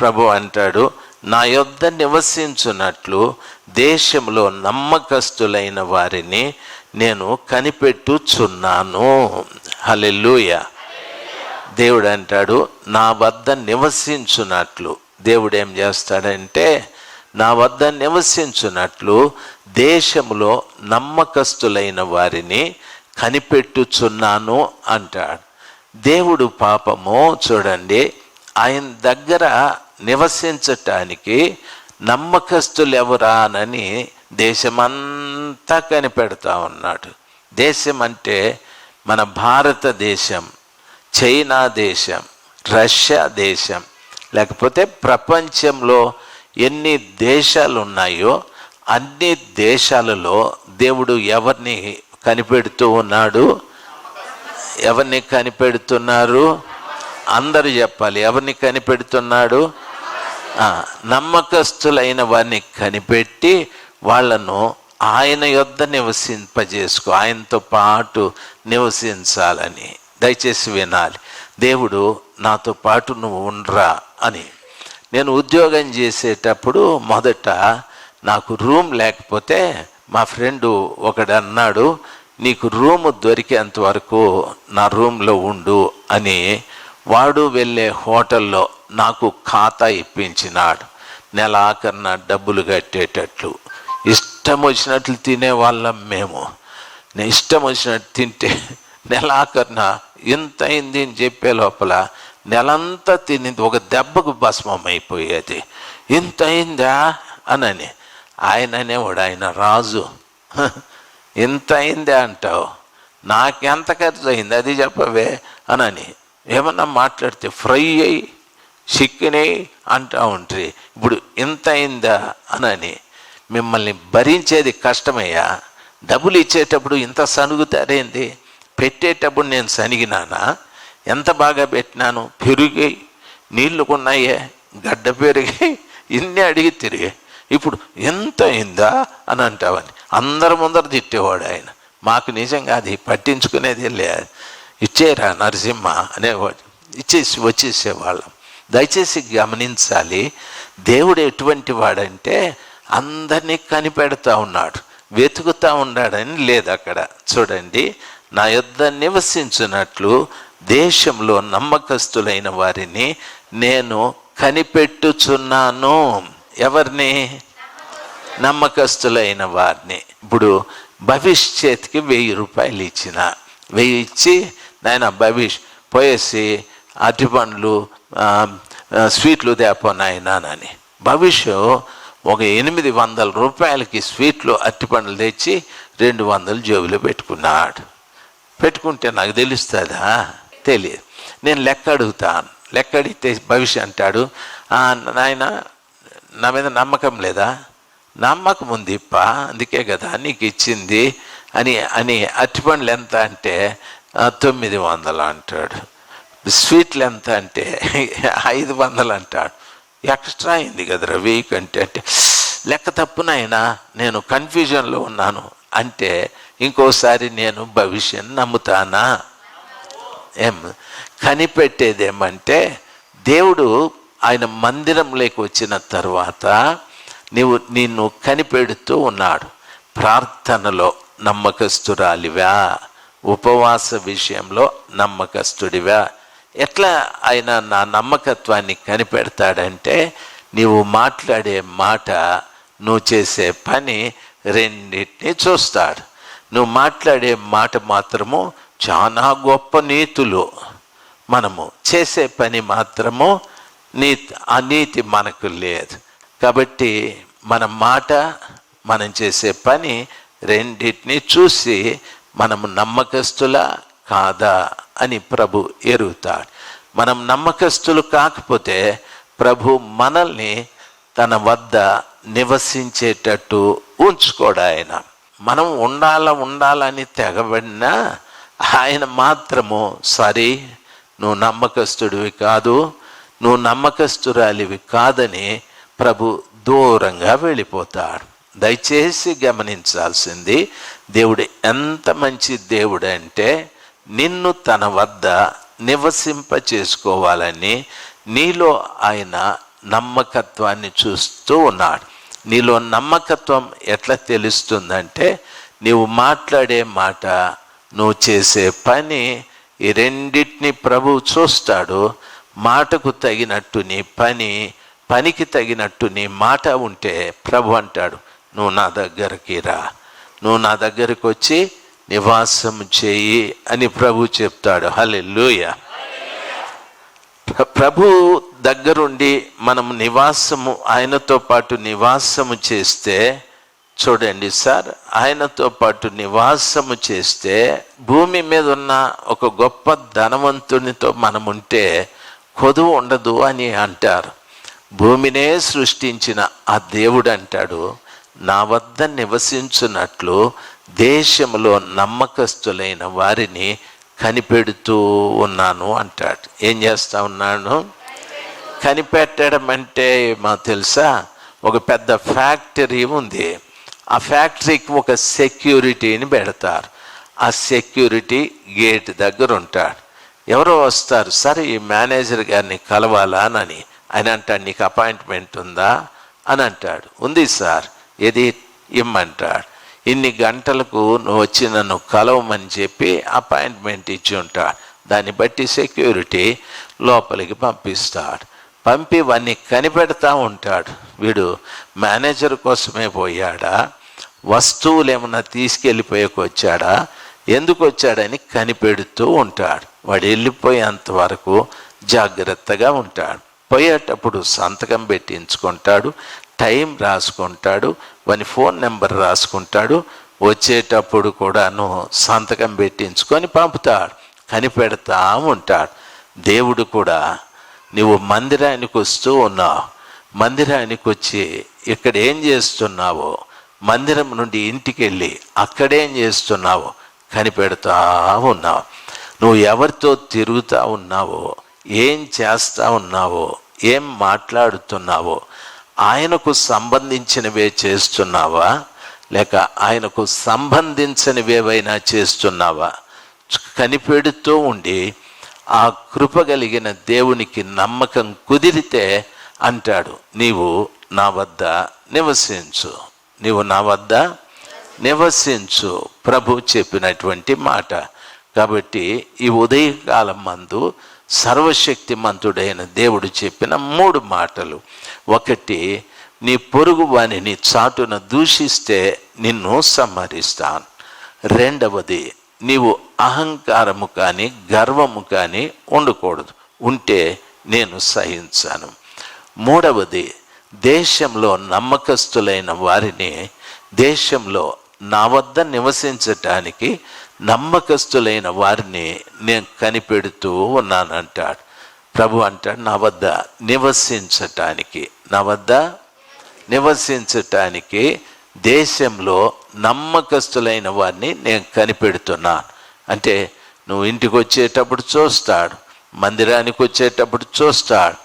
ప్రభు అంటాడు నా యొద్ద నివసించున్నట్లు దేశంలో నమ్మకస్తులైన వారిని నేను కనిపెట్టుచున్నాను. హల్లెలూయ. దేవుడు అంటాడు నా వద్ద నివసించున్నట్లు దేవుడు ఏం చేస్తాడంటే నా వద్ద నివసించున్నట్లు దేశంలో నమ్మకస్తులైన వారిని కనిపెట్టుచున్నాను అంటాడు. దేవుడు పాపము చూడండి ఆయన దగ్గర నివసించటానికి నమ్మకస్తులు ఎవరానని దేశమంతా కనిపెడతా ఉన్నాడు. దేశం అంటే మన భారతదేశం చైనా దేశం రష్యా దేశం లేకపోతే ప్రపంచంలో ఎన్ని దేశాలు ఉన్నాయో అన్ని దేశాలలో దేవుడు ఎవరిని కనిపెడుతూ ఉన్నాడు? ఎవరిని కనిపెడుతున్నారు? అందరూ చెప్పాలి ఎవరిని కనిపెడుతున్నాడు? నమ్మకస్తులైన వారిని కనిపెట్టి వాళ్ళను ఆయన యొద్ద నివసింపజేసుకో ఆయనతో పాటు నివసించాలని. దయచేసి వినాలి. దేవుడు నాతో పాటు నువ్వు ఉండరా అని. నేను ఉద్యోగం చేసేటప్పుడు మొదట నాకు రూమ్ లేకపోతే మా ఫ్రెండు ఒకడు అన్నాడు నీకు రూమ్ దొరికేంత వరకు నా రూమ్లో ఉండు అని. వాడు వెళ్ళే హోటల్లో నాకు ఖాతా ఇప్పించినాడు. నెల ఆఖరిన డబ్బులు కట్టేటట్లు. ఇష్టం వచ్చినట్లు తినేవాళ్ళం మేము. నే ఇష్టం వచ్చినట్టు తింటే నెల ఆఖరిన ఇంత అయింది అని చెప్పే లోపల నెలంతా తినింది. ఒక దెబ్బకు భస్మం అయిపోయేది. ఇంత అయిందా? అనని. ఆయన అనేవాడు ఆయన రాజు. ఇంత అయిందే? అంటావు. నాకెంత ఖర్చు అయింది? అది చెప్పవే. అనని. ఏమన్నా మాట్లాడితే ఫ్రై అయ్యి చికెన్ అంటూ ఉంటే ఇప్పుడు ఇంత అయిందా అనని మిమ్మల్ని భరించేది కష్టమయ్యా. డబ్బులు ఇచ్చేటప్పుడు ఇంత సనుగుతారేంది? పెట్టేటప్పుడు నేను సనిగినానా? ఎంత బాగా పెట్టినాను? పెరిగి నీళ్ళు కొన్నాయే? గడ్డ పెరిగి ఇన్ని అడిగి తిరిగి. ఇప్పుడు ఎంత అయిందా అని అంటావని. అందరి ముందర తిట్టేవాడు ఆయన. మాకు నిజంగా అది పట్టించుకునేది లేదు. ఇచ్చేరా నరసింహ అనేవాడు ఇచ్చేసి వచ్చేసేవాళ్ళం. దయచేసి గమనించాలి దేవుడు ఎటువంటి వాడంటే అందరినీ కనిపెడతా ఉన్నాడు వెతుకుతా ఉన్నాడని లేదు అక్కడ. చూడండి నా యొద్ద నివసించినట్లు దేశంలో నమ్మకస్తులైన వారిని నేను కనిపెట్టుచున్నాను. ఎవరిని? నమ్మకస్తులైన వారిని. ఇప్పుడు భవిష్యత్కి వెయ్యి రూపాయలు ఇచ్చిన వెయ్యి ఇచ్చి నాయన భవిష్ పోయేసి అరటి పండ్లు స్వీట్లు తేపో నాయనానని భవిష్యు ఒక ఎనిమిది వందల రూపాయలకి స్వీట్లు అరటి పండ్లు తెచ్చి రెండు వందలు జేబులో పెట్టుకున్నాడు. పెట్టుకుంటే నాకు తెలుస్తుందా? తెలియదు. నేను లెక్క అడుగుతాను. లెక్క అడిగితే భవిష్య అంటాడు నాయన నా మీద నమ్మకం లేదా? నమ్మకం ఉంది ఇప్ప అందుకే కదా నీకు ఇచ్చింది అని అని అరటిపండ్లు ఎంత అంటే తొమ్మిది వందలు అంటాడు. స్వీట్లు ఎంత అంటే ఐదు వందలు అంటాడు. ఎక్స్ట్రా అయింది కదరా వెయ్యి కంటే అంటే. లెక్క తప్పునైనా నేను కన్ఫ్యూజన్లో ఉన్నాను. అంటే ఇంకోసారి నేను భవిష్యం నమ్ముతానా? ఏం? కనిపెట్టేది ఏమంటే దేవుడు ఆయన మందిరంలోకి వచ్చిన తర్వాత నీవు నిన్ను కనిపెడుతూ ఉన్నాడు. ప్రార్థనలో నమ్మకస్తురాలివా? ఉపవాస విషయంలో నమ్మకస్తుడివా? ఎట్లా ఆయన నా నమ్మకత్వాన్ని కనిపెడతాడంటే నీవు మాట్లాడే మాట నువ్వు చేసే పని రెండింటినీ చూస్తాడు. నువ్వు మాట్లాడే మాట మాత్రము చాలా గొప్ప నీతులు. మనము చేసే పని మాత్రము నీ ఆ నీతి మనకు లేదు. కాబట్టి మన మాట మనం చేసే పని రెండింటినీ చూసి మనము నమ్మకస్తులా కాదా అని ప్రభు ఎరుగుతాడు. మనం నమ్మకస్తులు కాకపోతే ప్రభు మనల్ని తన వద్ద నివసించేటట్టు ఉంచుకోడు ఆయన. మనం ఉండాల ఉండాలని తెగబడినా ఆయన మాత్రము సరే నువ్వు నమ్మకస్తుడివి కాదు నువ్వు నమ్మకస్తురాలివి కాదని ప్రభు దూరంగా వెళ్ళిపోతాడు. దయచేసి గమనించాల్సింది దేవుడు ఎంత మంచి దేవుడు అంటే నిన్ను తన వద్ద నివసింప చేసుకోవాలని నీలో ఆయన నమ్మకత్వాన్ని చూస్తూ ఉన్నాడు. నీలో నమ్మకత్వం ఎట్లా తెలుస్తుందంటే నీవు మాట్లాడే మాట నువ్వు చేసే పని ఈ రెండింటిని ప్రభు చూస్తాడు. మాటకు తగినట్టు నీ పని పనికి తగినట్టు నీ మాట ఉంటే ప్రభు అంటాడు. నువ్వు నా దగ్గరికి రా. నువ్వు నా దగ్గరికి వచ్చి నివాసం చేయి అని ప్రభు చెప్తాడు. హలే లూయ ప్రభు దగ్గరుండి మనం నివాసము ఆయనతో పాటు నివాసము చేస్తే చూడండి సార్ ఆయనతో పాటు నివాసము చేస్తే భూమి మీద ఉన్న ఒక గొప్ప ధనవంతునితో మనం ఉంటే కొదువు ఉండదు అని అంటారు. భూమినే సృష్టించిన ఆ దేవుడు అంటాడు. నా వద్ద నివసించున్నట్లు దేశంలో నమ్మకస్తులైన వారిని కనిపెడుతూ ఉన్నాను అంటాడు. ఏం చేస్తా ఉన్నాను కనిపెట్టడం అంటే మా తెలుసా? ఒక పెద్ద ఫ్యాక్టరీ ఉంది. ఆ ఫ్యాక్టరీకి ఒక సెక్యూరిటీని పెడతారు. ఆ సెక్యూరిటీ గేట్ దగ్గర ఉంటాడు. ఎవరో వస్తారు సరే ఈ మేనేజర్ గారిని కలవాలా? అని. ఆయన అంటాడు నీకు అపాయింట్మెంట్ ఉందా? అని అంటాడు. ఉంది సార్. ఏది? ఇమ్మంటాడు. ఇన్ని గంటలకు నువ్వు వచ్చి నన్ను కలవమని చెప్పి అపాయింట్మెంట్ ఇచ్చి ఉంటాడు. దాన్ని బట్టి సెక్యూరిటీ లోపలికి పంపిస్తాడు. పంపి వాడిని కనిపెడతా ఉంటాడు. వీడు మేనేజర్ కోసమే పోయాడా? వస్తువులు ఏమన్నా తీసుకెళ్ళిపోయాక వచ్చాడా? ఎందుకు వచ్చాడని కనిపెడుతూ ఉంటాడు. వాడు వెళ్ళిపోయేంత వరకు జాగ్రత్తగా ఉంటాడు. పోయేటప్పుడు సంతకం పెట్టించుకుంటాడు. టైం రాసుకుంటాడు వాని ఫోన్ నెంబర్ రాసుకుంటాడు. వచ్చేటప్పుడు కూడాను సంతకం పెట్టించుకొని పంపుతాడు కనిపెడతా ఉంటాడు. దేవుడు కూడా నువ్వు మందిరానికి వస్తూ ఉన్నావు. మందిరానికి వచ్చి ఇక్కడ ఏం చేస్తున్నావో మందిరం నుండి ఇంటికి వెళ్ళి అక్కడేం చేస్తున్నావో కనిపెడతా ఉన్నావు. నువ్వు ఎవరితో తిరుగుతూ ఉన్నావో ఏం చేస్తూ ఉన్నావో ఏం మాట్లాడుతున్నావో ఆయనకు సంబంధించినవే చేస్తున్నావా? లేక ఆయనకు సంబంధించినవేవైనా చేస్తున్నావా? కనిపెడుతూ ఉండి ఆ కృప కలిగిన దేవునికి నమ్మకం కుదిరితే అంటాడు నీవు నా వద్ద నివసించు నీవు నా వద్ద నివసించు ప్రభు చెప్పినటువంటి మాట. కాబట్టి ఈ ఉదయకాలం మందు సర్వశక్తిమంతుడైన దేవుడు చెప్పిన మూడు మాటలు. ఒకటి నీ పొరుగు వాణిని చాటున దూషిస్తే నిన్ను సంహరిస్తాను. రెండవది నీవు అహంకారము కానీ గర్వము కానీ ఉండకూడదు. ఉంటే నేను సహించాను. మూడవది దేశంలో నమ్మకస్తులైన వారిని దేశంలో నా వద్ద నివసించటానికి నమ్మకస్తులైన వారిని నేను కనిపెడుతూ ఉన్నానంటాడు. ప్రభు అంటాడు నా వద్ద నివసించటానికి నా వద్ద నివసించటానికి దేశంలో నమ్మకస్తులైన వారిని నేను కనిపెడుతున్నాను అంటే నువ్వు ఇంటికి వచ్చేటప్పుడు చూస్తాడు మందిరానికి వచ్చేటప్పుడు చూస్తాడు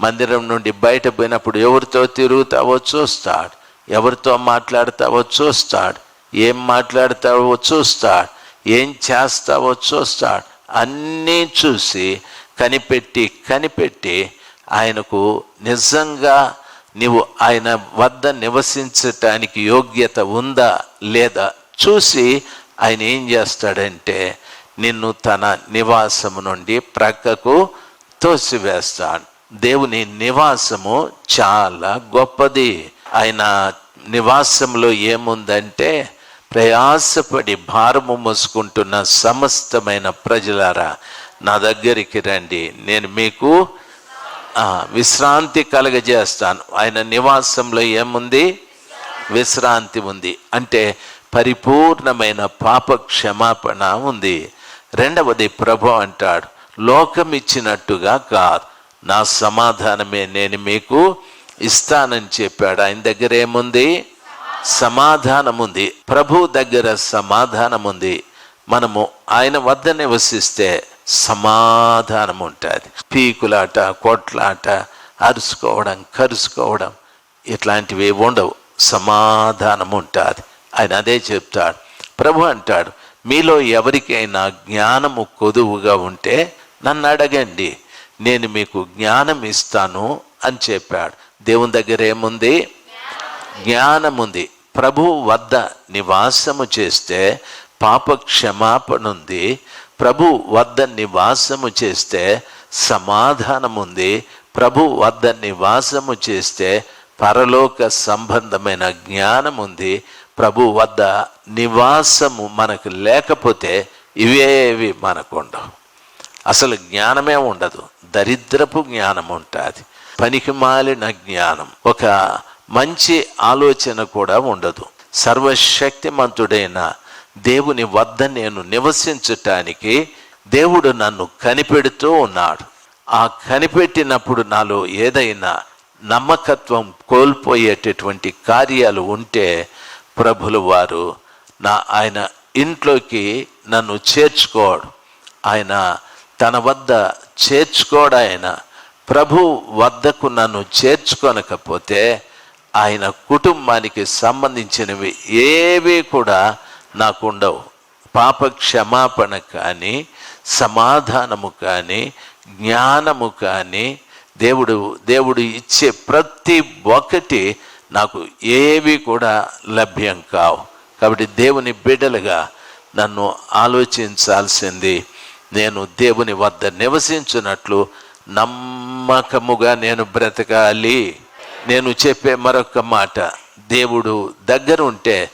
మందిరం నుండి బయట పోయినప్పుడు ఎవరితో తిరుగుతావో చూస్తాడు ఎవరితో మాట్లాడతావో చూస్తాడు ఏం మాట్లాడతావో చూస్తాడు ఏం చేస్తావో చూస్తాడు. అన్నీ చూసి కనిపెట్టి కనిపెట్టి ఆయనకు నిజంగా నీవు ఆయన వద్ద నివసించటానికి యోగ్యత ఉందా లేదా చూసి ఆయన ఏం చేస్తాడంటే నిన్ను తన నివాసము నుండి ప్రక్కకు తోసివేస్తాడు. దేవుని నివాసము చాలా గొప్పది. ఆయన నివాసంలో ఏముందంటే ప్రయాసపడి భారము మోసుకుంటున్న సమస్తమైన ప్రజలారా నా దగ్గరికి రండి. నేను మీకు విశ్రాంతి కలగజేస్తాను. ఆయన నివాసంలో ఏముంది? విశ్రాంతి ఉంది. అంటే పరిపూర్ణమైన పాప క్షమాపణ ఉంది. రెండవది ప్రభు అంటాడు లోకం ఇచ్చినట్టుగా కాదు. నా సమాధానమే నేను మీకు ఇస్తానని చెప్పాడు. ఆయన దగ్గర ఏముంది? సమాధానం ఉంది ప్రభు దగ్గర సమాధానం ఉంది మనము ఆయన వద్ద నివసిస్తే సమాధానం ఉంటుంది పీకులాట కొట్లాట అరుచుకోవడం కరుచుకోవడం ఇట్లాంటివి ఉండవు. సమాధానం ఉంటుంది ఆయన అదే చెప్తాడు. ప్రభు అంటాడు మీలో ఎవరికైనా జ్ఞానము కొదువుగా ఉంటే నన్ను అడగండి. నేను మీకు జ్ఞానం ఇస్తాను అని చెప్పాడు. దేవుని దగ్గర ఏముంది? జ్ఞానం ఉంది ప్రభు వద్ద నివాసము చేస్తే పాప క్షమాపణ ఉంది ప్రభు వద్ద నివాసము చేస్తే సమాధానం ఉంది ప్రభు వద్ద నివాసము చేస్తే పరలోక సంబంధమైన జ్ఞానం ఉంది ప్రభు వద్ద నివాసము మనకు లేకపోతే ఇవేవి మనకు ఉండవు అసలు జ్ఞానమే ఉండదు. దరిద్రపు జ్ఞానం ఉంటుంది పనికి మాలిన జ్ఞానం. ఒక మంచి ఆలోచన కూడా ఉండదు. సర్వశక్తిమంతుడైన దేవుని వద్ద నేను నివసించటానికి దేవుడు నన్ను కనిపెడుతూ ఉన్నాడు. ఆ కనిపెట్టినప్పుడు నాలో ఏదైనా నమ్మకత్వం కోల్పోయేటటువంటి కార్యాలు ఉంటే ప్రభులు వారు నా ఆయన ఇంట్లోకి నన్ను చేర్చుకోడు. ఆయన తన వద్ద చేర్చుకోడు ఆయన. ప్రభు వద్దకు నన్ను చేర్చుకొనకపోతే ఆయన కుటుంబానికి సంబంధించినవి ఏవి కూడా నాకు ఉండవు పాప క్షమాపణ కానీ సమాధానము కానీ జ్ఞానము కానీ దేవుడు దేవుడు ఇచ్చే ప్రతి ఒక్కటి నాకు ఏవి కూడా లభ్యం కావు. కాబట్టి దేవుని బిడ్డలుగా నన్ను ఆలోచించాల్సింది నేను దేవుని వద్ద నివసించినట్లు నమ్మకముగా నేను బ్రతకాలి. నేను చెప్పే మరొక మాట. దేవుడు దగ్గర ఉంటే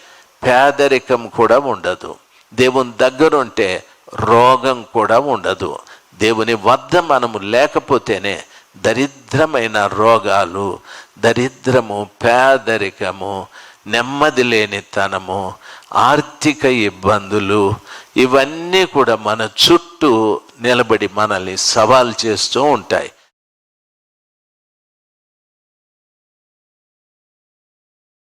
పేదరికం కూడా ఉండదు. దేవుని దగ్గర ఉంటే రోగం కూడా ఉండదు. దేవుని వద్ద మనము లేకపోతేనే దరిద్రమైన రోగాలు దరిద్రము పేదరికము నెమ్మది లేనితనము ఆర్థిక ఇబ్బందులు ఇవన్నీ కూడా మన చుట్టూ నిలబడి మనల్ని సవాల్ చేస్తూ ఉంటాయి.